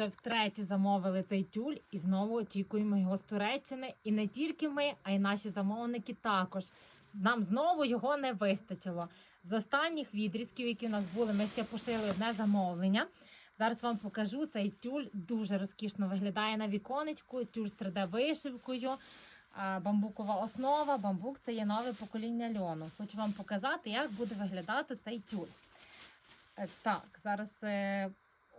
вже втретє замовили цей тюль і знову очікуємо його з Туреччини. І не тільки ми, а й наші замовники також. Нам знову його не вистачило. З останніх відрізків, які у нас були, ми ще пошили одне замовлення. Зараз вам покажу цей тюль дуже розкішно виглядає на віконечку. Тюль з 3D-вишивкою, бамбукова основа. Бамбук це є нове покоління льону. Хочу вам показати, як буде виглядати цей тюль. Е, Так, зараз.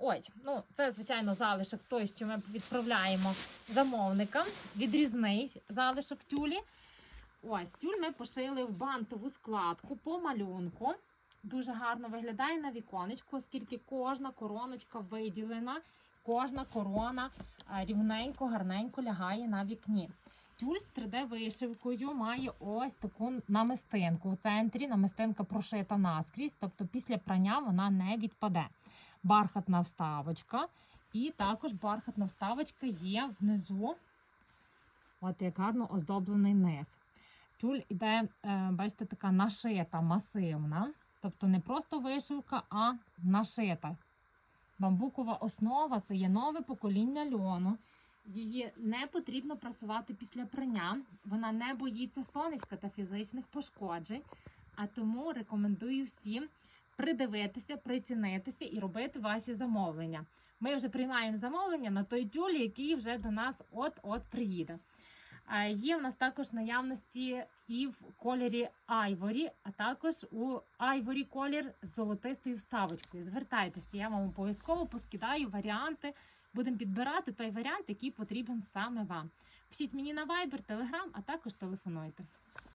Ой, ну це звичайно залишок той, що ми відправляємо замовникам. Відрізний залишок тюлі. Ось тюль ми пошили в бантову складку по малюнку. Дуже гарно виглядає на віконечку, оскільки кожна короночка виділена, кожна корона рівненько, гарненько лягає на вікні. Тюль з 3D-вишивкою має ось таку намистинку. У центрі намистинка прошита наскрізь, тобто після прання вона не відпаде. Бархатна вставочка. І також бархатна вставочка є внизу. От як гарно оздоблений низ. Тюль іде, е, бачите, така нашита, масивна. Тобто не просто вишивка, а нашита. Бамбукова основа це є нове покоління льону. Її не потрібно прасувати після прання. Вона не боїться сонечка та фізичних пошкоджень. А тому рекомендую всім придивитися, прицінитися і робити ваші замовлення. Ми вже приймаємо замовлення на той тюль, який вже до нас от-от приїде. Є в нас також наявності і в кольорі айворі, а також у айворі колір з золотистою вставочкою. Звертайтеся, я вам обов'язково поскидаю варіанти. Будемо підбирати той варіант, який потрібен саме вам. Пишіть мені на Viber, Telegram, а також телефонуйте.